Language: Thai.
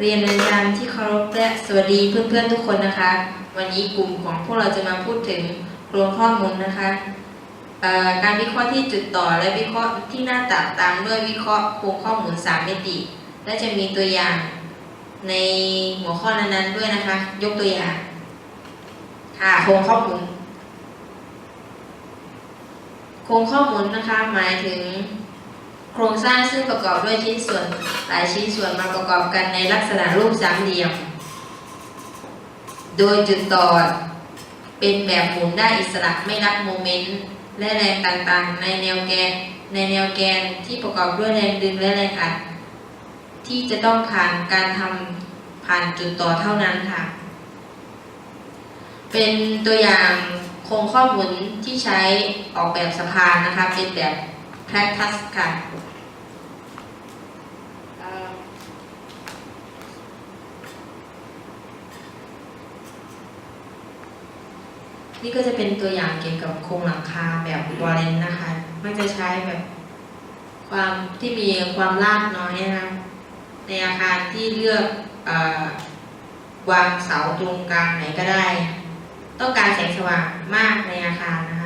เรียนอาจารย์ที่เคารพและสวัสดีเพื่อนๆทุกคนนะคะ วันนี้กลุ่มของพวกเราจะมาพูดถึงโครงข้อมูลนะคะการวิเคราะห์ที่จุดต่อและวิเคราะห์ที่หน้าตัดตามด้วยวิเคราะห์โครงข้อมูลสามมิติ และจะมีตัวอย่างในหัวข้อนั้นๆด้วยนะคะ ยกตัวอย่างค่ะโครงข้อมูลโครงข้อมูลนะคะหมายถึง โครงสร้างซึ่งประกอบด้วยชิ้นส่วนหลายชิ้นส่วนมาประกอบกันในลักษณะรูปสามเหลี่ยม โดยจุดต่อเป็นแบบหมุนได้อิสระไม่รับโมเมนต์และแรงต่างๆ ในแนวแกนในแนวแกนที่ประกอบด้วยแรงดึงและแรงอัด ที่จะต้องผ่านการทำผ่านจุดต่อเท่านั้นค่ะ เป็นตัวอย่างโครงข้อมูลที่ใช้ออกแบบสะพานนะคะเป็นแบบ practice ค่ะนี่ก็จะเป็นตัวอย่างเกี่ยวกับโครงหลังคาแบบวอลเลนนะคะ มันจะใช้แบบความที่มีความลาดน้อยนะคะในอาคารที่เลือกอวางเสาตรงกลางไหนก็ได้ ต้องการแสงสว่างมากในอาคารนะคะ